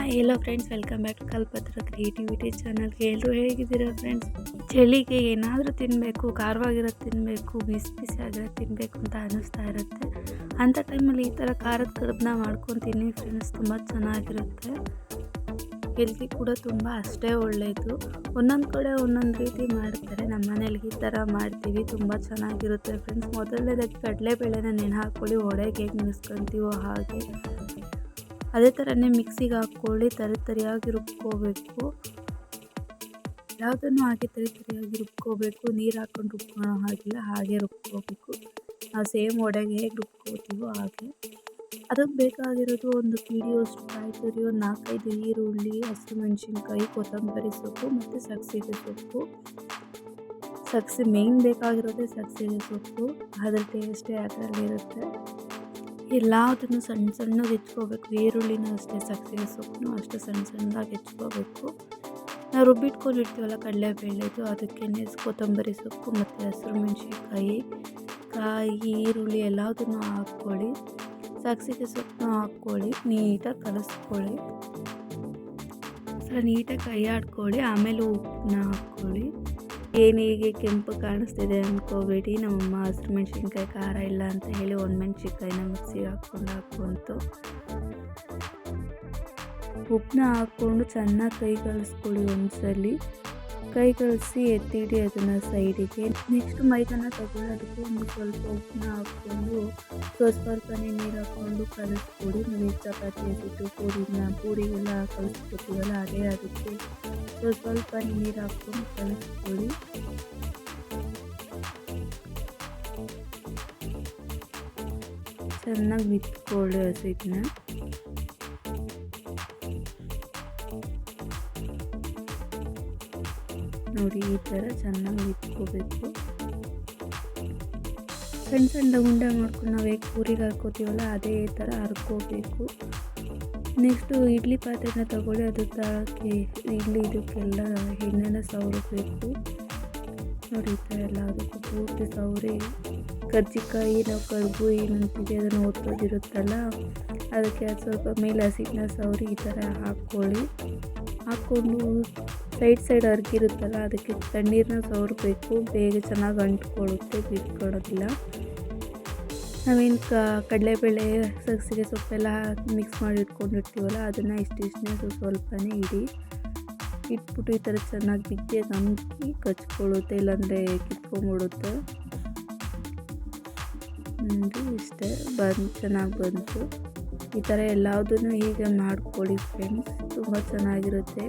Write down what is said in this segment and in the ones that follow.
Hi hello friends welcome back Kalpatra creativity ಚಾನಲ್ಗೆ ಎಲ್ಲರೂ ಹೇಗಿದ್ದೀರಾ ಫ್ರೆಂಡ್ಸ್ ಚಳಿಗೆ ಏನಾದರೂ ತಿನ್ನಬೇಕು ಖಾರವಾಗಿರೋದು ತಿನ್ನಬೇಕು ಬಿಸಿ ಬಿಸಿ ಆಗಿರೋದು ತಿನ್ನಬೇಕು ಅಂತ ಅನ್ನಿಸ್ತಾ ಇರುತ್ತೆ. ಅಂಥ ಟೈಮಲ್ಲಿ ಈ ಥರ ಖಾರದ ಕಡಬನ್ನ ಮಾಡ್ಕೊಂಡು ತಿನ್ನಿ ಫ್ರೆಂಡ್ಸ್ ತುಂಬ ಚೆನ್ನಾಗಿರುತ್ತೆ. ಹೆಲ್ತಿ ಕೂಡ ತುಂಬ ಅಷ್ಟೇ ಒಳ್ಳೆಯದು ಒಂದೊಂದು ಕಡೆ ಒಂದೊಂದು ರೀತಿ ಮಾಡ್ತಾರೆ. ನಮ್ಮ ಮನೇಲಿ ಈ ಥರ ಮಾಡ್ತೀವಿ. ತುಂಬ ಚೆನ್ನಾಗಿರುತ್ತೆ ಫ್ರೆಂಡ್ಸ್ ಮೊದಲನೇದಾಗಿ ಕಡಲೆಬೇಳೆನ ನೆನೆ ಹಾಕ್ಕೊಳ್ಳಿ ಒಡೆಗೆ ಹೇಗೆ ಮಿಸ್ಕೊತೀವೋ ಹಾಗೆ. ಅದೇ ಥರನೇ ಮಿಕ್ಸಿಗೆ ಹಾಕ್ಕೊಳ್ಳಿ, ತರಿ ತರಿಯಾಗಿ ರುಬ್ಕೋಬೇಕು. ಯಾವುದನ್ನು ಹಾಗೆ ತರಿ ತರಿಯಾಗಿ ರುಬ್ಕೋಬೇಕು, ನೀರು ಹಾಕ್ಕೊಂಡು ರುಬ್ಕೊಳೋ ಹಾಗಿಲ್ಲ, ಹಾಗೆ ರುಬ್ಕೋಬೇಕು. ನಾವು ಸೇಮ್ ಒಡೆಗೆ ಹೇಗೆ ರುಬ್ಕೋತೀವೋ ಹಾಗೆ. ಅದಕ್ಕೆ ಬೇಕಾಗಿರೋದು ಒಂದು ಕಿಡಿಯೋಷ್ಟು ಕಾಯಿ ತುರಿ ಒಂದು ನಾಲ್ಕೈದು ಈರುಳ್ಳಿ, ಹಸಿಮೆಣ್ಸಿನ್ಕಾಯಿ, ಕೊತ್ತಂಬರಿ ಸೊಪ್ಪು ಮತ್ತು ಸಗ್ಸಿಗೆ ಸೊಪ್ಪು. ಸಗ್ಸಿ ಮೇಯ್ನ್ ಬೇಕಾಗಿರೋದೇ ಸಗ್ಸಿಗೆ ಸೊಪ್ಪು. ಅದರ ಟೇಸ್ಟೇ ಅದರಲ್ಲಿರುತ್ತೆ ಎಲ್ಲದನ್ನು ಸಣ್ಣ ಸಣ್ಣಗೆ ಹೆಚ್ಕೋಬೇಕು ಈರುಳ್ಳಿನೂ ಅಷ್ಟೇ, ಸಕ್ಕರೆ ಸೊಪ್ಪು ಅಷ್ಟೇ ಸಣ್ಣ ಸಣ್ಣದಾಗಿ ಹೆಚ್ಕೋಬೇಕು ನಾವು ರುಬ್ಬಿಟ್ಕೊಂಡಿರ್ತೀವಲ್ಲ ಕಡಲೆಬೇಳೆದು ಅದಕ್ಕೆ ಕೊತ್ತಂಬರಿ ಸೊಪ್ಪು ಮತ್ತು ಹಸಿರು ಮೆಣಸಿನ್ಕಾಯಿ, ಕಾಯಿ, ಈರುಳ್ಳಿ ಎಲ್ಲದನ್ನು ಹಾಕ್ಕೊಳ್ಳಿ. ಸಾಕ್ಸಿಗೆ ಸೊಪ್ಪನ್ನು ಹಾಕ್ಕೊಳ್ಳಿ, ನೀಟಾಗಿ ಕಲಿಸ್ಕೊಳ್ಳಿ. ಸಲ ನೀಟಾಗಿ ಕೈ ಆಡ್ಕೊಳ್ಳಿ ಆಮೇಲೆ ಉಪ್ಪನ್ನ ಹಾಕ್ಕೊಳ್ಳಿ. ಏನಿಗೆ ಕೆಂಪು ಕಾಣಿಸ್ತಿದೆ ಅಂದ್ಕೋಬೇಡಿ ನಮ್ಮಮ್ಮ ಹಸಿರು ಮೆಣಸಿನ್ಕಾಯಿ ಖಾರ ಇಲ್ಲ ಅಂತ ಹೇಳಿ ಒಂದು ಮೆಣಸಿನ್ಕಾಯಿನ ಮಿಕ್ಸಿಗೆ ಹಾಕ್ಕೊಂಡು ಹಾಕ್ಕೊಂತು ಉಪ್ಪನ್ನ ಹಾಕ್ಕೊಂಡು ಚೆನ್ನಾಗಿ ಕೈ ಕಳಿಸ್ಕೊಳ್ಳಿ ಒಂದ್ಸಲಿ. ಕೈ ಕಲಿಸಿ ಎತ್ತಿಡಿ ಅದನ್ನು ಸೈಡಿಗೆ. ನೆಕ್ಸ್ಟ್ ಮೈದನ ತಗೊಳ್ಳೋದಕ್ಕೆ ಒಂದು ಸ್ವಲ್ಪ ಉಪ್ಪನ್ನ ಹಾಕ್ಕೊಂಡು ಸ್ವಲ್ಪ ಸ್ವಲ್ಪನೇ ನೀರು ಹಾಕ್ಕೊಂಡು ಕಲಿಸ್ಕೊಡಿ. ನಾವು ಚಪಾತಿ ಹಸಿಟ್ಟು ಪೂರಿನ ಪೂರಿಗೆಲ್ಲ ಕಲಿಸ್ಕೊಡ್ತೀವಲ್ಲ ಅದೇ ಅದಕ್ಕೆ ಸ್ವಲ್ಪ ನೀರು ಹಾಕ್ಕೊಂಡು ಕಲಿಸ್ಕೊಡಿ. ಚೆನ್ನಾಗಿ ಬಿತ್ಕೊಳ್ಳಿ ಹಸಿಟ್ಟನ್ನ ನೋಡಿ ಈ ಥರ ಚೆನ್ನಾಗಿ ಇಟ್ಕೋಬೇಕು. ಸಣ್ಣ ಸಣ್ಣ ಉಂಡೆ ಮಾಡ್ಕೊಂಡು ನಾವು ಹೇಗೆ ಪೂರಿಗೆ ಹಾಕೋತೀವಲ್ಲ, ಅದೇ ಥರ ಹರ್ಕೋಬೇಕು ನೆಕ್ಸ್ಟು ಇಡ್ಲಿ ಪಾತ್ರೆನ ತಗೊಳ್ಳಿ, ಅದು ತಳಕ್ಕೆ ಇಡ್ಲಿ ಇದಕ್ಕೆಲ್ಲ ಎಣ್ಣೆನ ಸವರಬೇಕು. ನೋಡಿ, ಈ ಥರ ಎಲ್ಲ ಅದಕ್ಕೂ ಪೂರ್ತಿ ಸವರಿ. ಕರ್ಜಿಕಾಯಿ ನಾವು ಕಡುಬು ಏನಂತೀವಿ ಅದನ್ನು ಓದ್ತೋದಿರುತ್ತಲ್ಲ ಅದಕ್ಕೆ ಅದು ಸ್ವಲ್ಪ ಮೇಲೆ ಹಸಿಟ್ಟನ್ನ ಸವರಿ ಈ ಥರ ಹಾಕ್ಕೊಳ್ಳಿ. ಹಾಕ್ಕೊಂಡು ಸೈಡ್ ಸೈಡ್ ಅರ್ಗಿರುತ್ತಲ್ಲ ಅದಕ್ಕೆ ತಣ್ಣೀರನ್ನ ಸವರಬೇಕು. ಬೇಗ ಚೆನ್ನಾಗಿ ಅಂಟ್ಕೊಳ್ಳುತ್ತೆ, ಬಿಟ್ಕೊಡೋದಿಲ್ಲ. ನಾವೇನು ಕಡಲೆಬೇಳೆ, ಸಗ್ಸಿಗೆ ಸೊಪ್ಪೆಲ್ಲ ಮಿಕ್ಸ್ ಮಾಡಿ ಇಟ್ಕೊಂಡಿರ್ತೀವಲ್ಲ ಅದನ್ನು ಇಷ್ಟಿಷ್ಟನೇ ಸ್ವಲ್ಪನೇ ಇಡಿ. ಇಟ್ಬಿಟ್ಟು ಈ ಥರ ಚೆನ್ನಾಗಿ ಬಿದ್ದೆ ಅಮ್ಕಿ ಕಚ್ಕೊಳ್ಳುತ್ತೆ, ಇಲ್ಲಾಂದರೆ ಕಿತ್ಕೊಂಡ್ಬಿಡುತ್ತೆ ನೋಡಿ ಇಷ್ಟೇ. ಬಂದು, ಚೆನ್ನಾಗಿ ಬಂತು. ಈ ಥರ ಎಲ್ಲದನ್ನು ಹೀಗೆ ಮಾಡ್ಕೊಳ್ಳಿ ಫ್ರೆಂಡ್ಸ್ ತುಂಬ ಚೆನ್ನಾಗಿರುತ್ತೆ.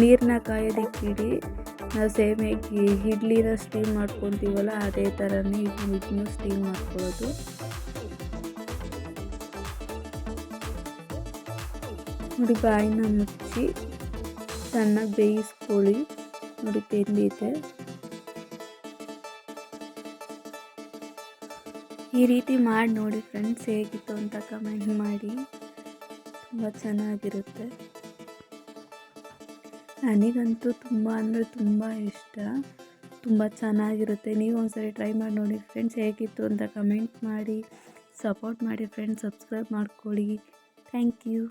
ನೀರನ್ನ ಕಾಯೋದಕ್ಕಿಡಿ ನಾವು ಸೇಮ್ ಹೇಗೆ ಇಡ್ಲಿನ ಸ್ಟೀಮ್ ಮಾಡ್ಕೊತೀವಲ್ಲ, ಅದೇ ಥರನೇ ಇದನ್ನು ಸ್ಟೀಮ್ ಮಾಡ್ಕೊಳ್ಳೋದು. ನೋಡಿ ಬಾಯಿನ ಮುಚ್ಚಿ ಚೆನ್ನಾಗಿ ಬೇಯಿಸ್ಕೊಳ್ಳಿ. ನೋಡಿ ಬೆಂದಿದೆ ಈ ರೀತಿ ಮಾಡಿ ನೋಡಿ ಫ್ರೆಂಡ್ಸ್ ಹೇಗಿತ್ತು ಅಂತ ಕಮೆಂಟ್ ಮಾಡಿ. ತುಂಬ ಚೆನ್ನಾಗಿರುತ್ತೆ. ನನಗಂತೂ ತುಂಬ ಅಂದರೆ ತುಂಬ ಇಷ್ಟ. ತುಂಬ ಚೆನ್ನಾಗಿರುತ್ತೆ. ನೀವು ಒಂದ್ಸರಿ ಟ್ರೈ ಮಾಡಿ ನೋಡಿ ಫ್ರೆಂಡ್ಸ್ ಹೇಗಿತ್ತು ಅಂತ ಕಮೆಂಟ್ ಮಾಡಿ, ಸಪೋರ್ಟ್ ಮಾಡಿ ಫ್ರೆಂಡ್ಸ್ ಸಬ್ಸ್ಕ್ರೈಬ್ ಮಾಡ್ಕೊಳ್ಳಿ. Thank you.